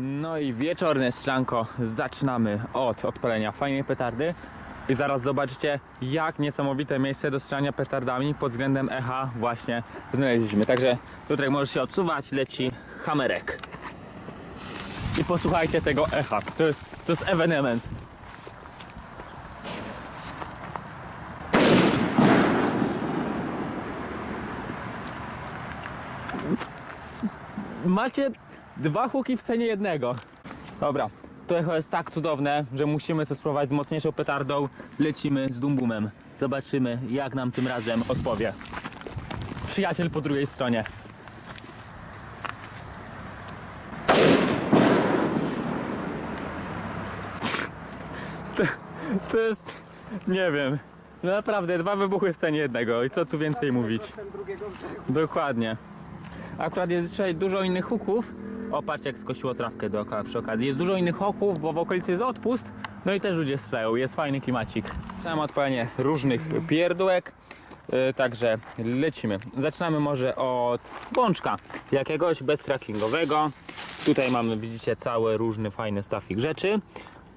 No i wieczorne strzelanko zaczynamy od odpalenia fajnej petardy i zaraz zobaczycie jak niesamowite miejsce do strzelania petardami pod względem echa właśnie znaleźliśmy. Także tutaj możesz się odsuwać, leci hamerek. I posłuchajcie tego echa, to jest, to jest ewenement. Macie dwa huki w cenie jednego. Dobra, to echo jest tak cudowne, że musimy to spróbować z mocniejszą petardą. Lecimy z dumbumem. Zobaczymy, jak nam tym razem odpowie. Przyjaciel po drugiej stronie. To, to jest, nie wiem, no naprawdę dwa wybuchy w cenie jednego. I co tu więcej mówić? Dokładnie. Akurat jest dzisiaj dużo innych huków. O, patrz jak skosiło trawkę dookoła przy okazji. Jest dużo innych huków, bo w okolicy jest odpust. No i też ludzie strzelają, jest fajny klimacik. Samo odpalenie różnych pierdółek. Yy, także lecimy. Zaczynamy może od bączka jakiegoś bezcrackingowego. Tutaj mamy, widzicie, cały różny fajny stafik rzeczy.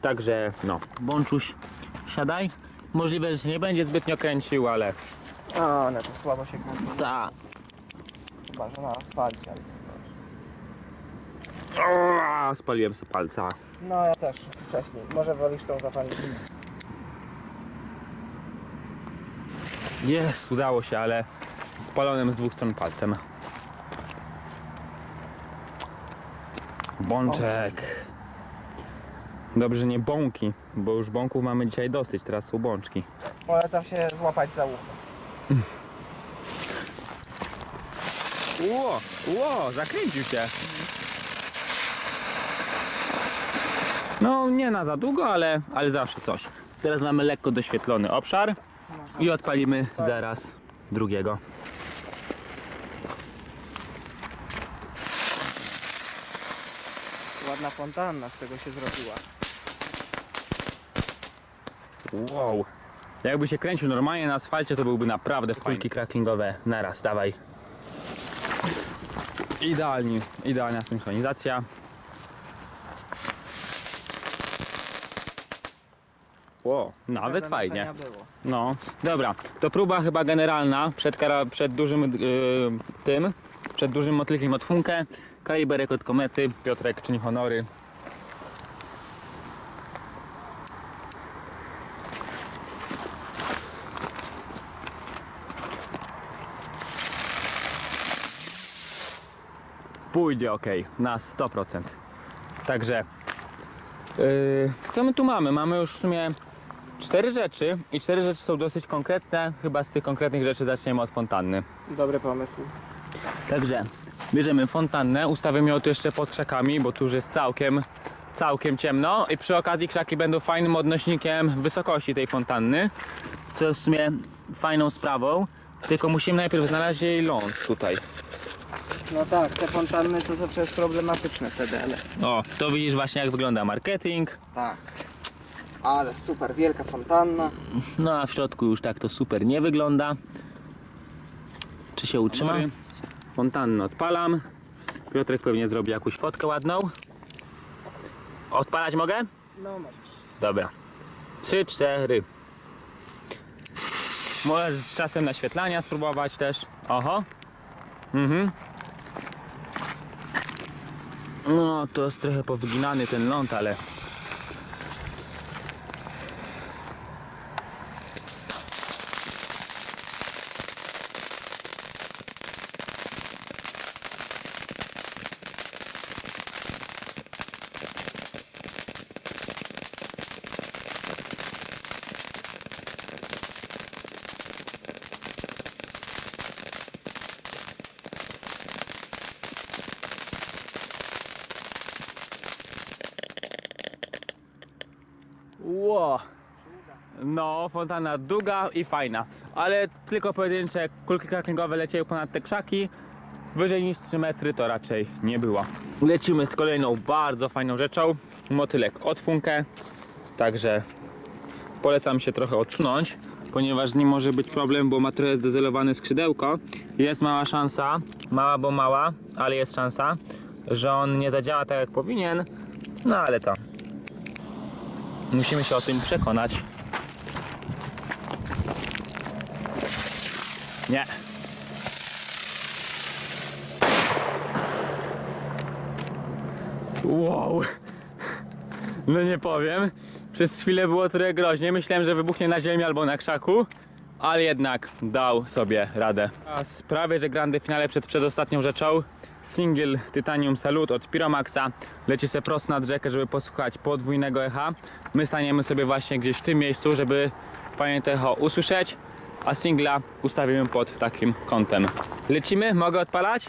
Także no, bączuś, siadaj. Możliwe, że nie będzie zbytnio kręcił, ale A, one to słabo się kręci. ta, Chyba, że na asfalcie, ale o, spaliłem sobie palca. No ja też wcześniej. Może wolisz tą zapalić. Jest, udało się, ale spalonym z dwóch stron palcem. Bączek. Dobrze, nie bąki, bo już bąków mamy dzisiaj dosyć, teraz są bączki. Polecam się złapać za ucho. Ło, ło, zakręcił się. No, nie na za długo, ale, ale zawsze coś. Teraz mamy lekko doświetlony obszar i odpalimy zaraz drugiego. Ładna fontanna z tego się zrobiła. Wow. Jakby się kręcił normalnie na asfalcie, to byłby naprawdę kulki cracklingowe naraz. Dawaj. Idealnie, idealna synchronizacja. Wow, nawet fajnie. Było. No, dobra. To próba chyba generalna przed, kara, przed dużym yy, tym, przed dużym motylkiem od Funkę. Kaliberek od Komety. Piotrek czyni honory. Pójdzie ok, na 100%. Także, yy, co my tu mamy? Mamy już w sumie cztery rzeczy i cztery rzeczy są dosyć konkretne. Chyba z tych konkretnych rzeczy zaczniemy od fontanny. Dobry pomysł. Także bierzemy fontannę, ustawimy ją tu jeszcze pod krzakami, bo tu już jest całkiem, całkiem ciemno i przy okazji krzaki będą fajnym odnośnikiem wysokości tej fontanny, co jest w sumie fajną sprawą, tylko musimy najpierw znaleźć jej ląd tutaj. No tak, te fontanny to zawsze jest problematyczne wtedy, ale O, to widzisz właśnie jak wygląda marketing, tak. Ale super, wielka fontanna. no a w środku już tak to super nie wygląda. Czy się utrzyma? Fontannę odpalam. Piotrek pewnie zrobi jakąś fotkę ładną. Odpalać mogę? No możesz. Dobra. Trzy, cztery. Możesz z czasem naświetlania spróbować też. Oho. Mhm. No, to jest trochę powyginany ten ląd, ale... Ło. No, fontana długa i fajna, ale tylko pojedyncze kulki cracklingowe leciały ponad te krzaki. Wyżej niż 3 metry to raczej nie było. Lecimy z kolejną bardzo fajną rzeczą. Motylek od. Także polecam się trochę odsunąć, ponieważ z nim może być problem, bo ma trochę zdezelowane skrzydełko. Jest mała szansa, mała bo mała, ale jest szansa, że on nie zadziała tak jak powinien. No ale to. Musimy się o tym przekonać. Nie. Wow. No nie powiem. Przez chwilę było trochę groźnie. Myślałem, że wybuchnie na ziemi albo na krzaku. Ale jednak dał sobie radę. A sprawie, że grande finale przed przedostatnią rzeczą. Single Titanium Salute od Pyromaxa. Leci se prosto nad rzekę, żeby posłuchać podwójnego echa. My staniemy sobie właśnie gdzieś w tym miejscu, żeby to echo usłyszeć. A singla ustawimy pod takim kątem. Lecimy? Mogę odpalać?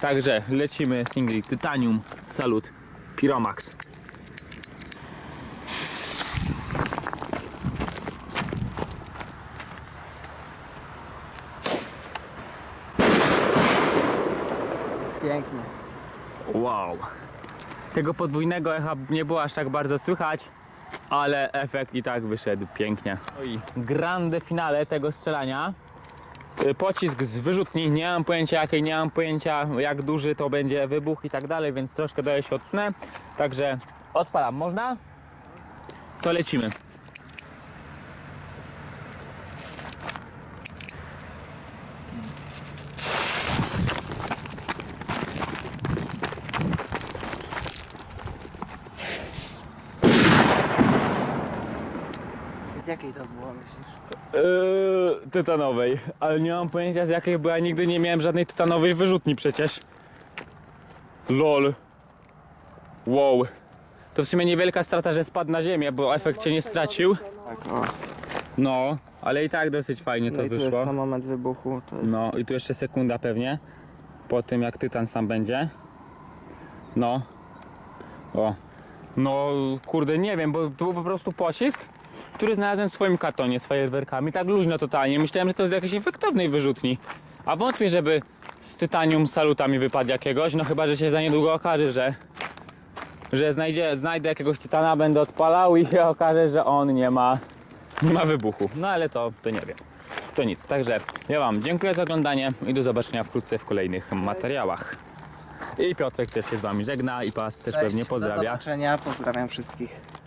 Także lecimy single Titanium Salut Pyromax. Pięknie. Wow. Tego podwójnego echa nie było aż tak bardzo słychać, ale efekt i tak wyszedł pięknie. No i grande finale tego strzelania. Y, Pocisk z wyrzutni, nie mam pojęcia jakiej, nie mam pojęcia jak duży to będzie wybuch i tak dalej, więc troszkę daje się odsunę. Także odpalam, można? To lecimy. Jakiej to było, myślisz? Yy, tytanowej, ale nie mam pojęcia z jakiej, bo ja nigdy nie miałem żadnej tytanowej wyrzutni przecież. LOL. Wow. To w sumie niewielka strata, że spadł na ziemię, bo efekt się nie stracił. Tak, o. No, ale i tak dosyć fajnie No to i tu jest wyszło. na moment wybuchu. To jest... No i tu jeszcze sekunda pewnie. Po tym jak tytan sam będzie. No. O. No kurde nie wiem, bo to był po prostu pocisk, który znalazłem w swoim kartonie z fajerwerkami. Tak luźno totalnie. Myślałem, że to z jakiejś efektownej wyrzutni. A wątpię, żeby z tytanium salutami wypadł jakiegoś. No chyba, że się za niedługo okaże, że że znajdzie, znajdę jakiegoś tytana, będę odpalał i się okaże, że on nie ma nie ma wybuchu. No ale to, to nie wiem. To nic. Także ja Wam dziękuję za oglądanie i do zobaczenia wkrótce w kolejnych materiałach. I Piotrek też się z Wami żegna i Was też Cześć, pewnie Do pozdrawia. zobaczenia, pozdrawiam wszystkich.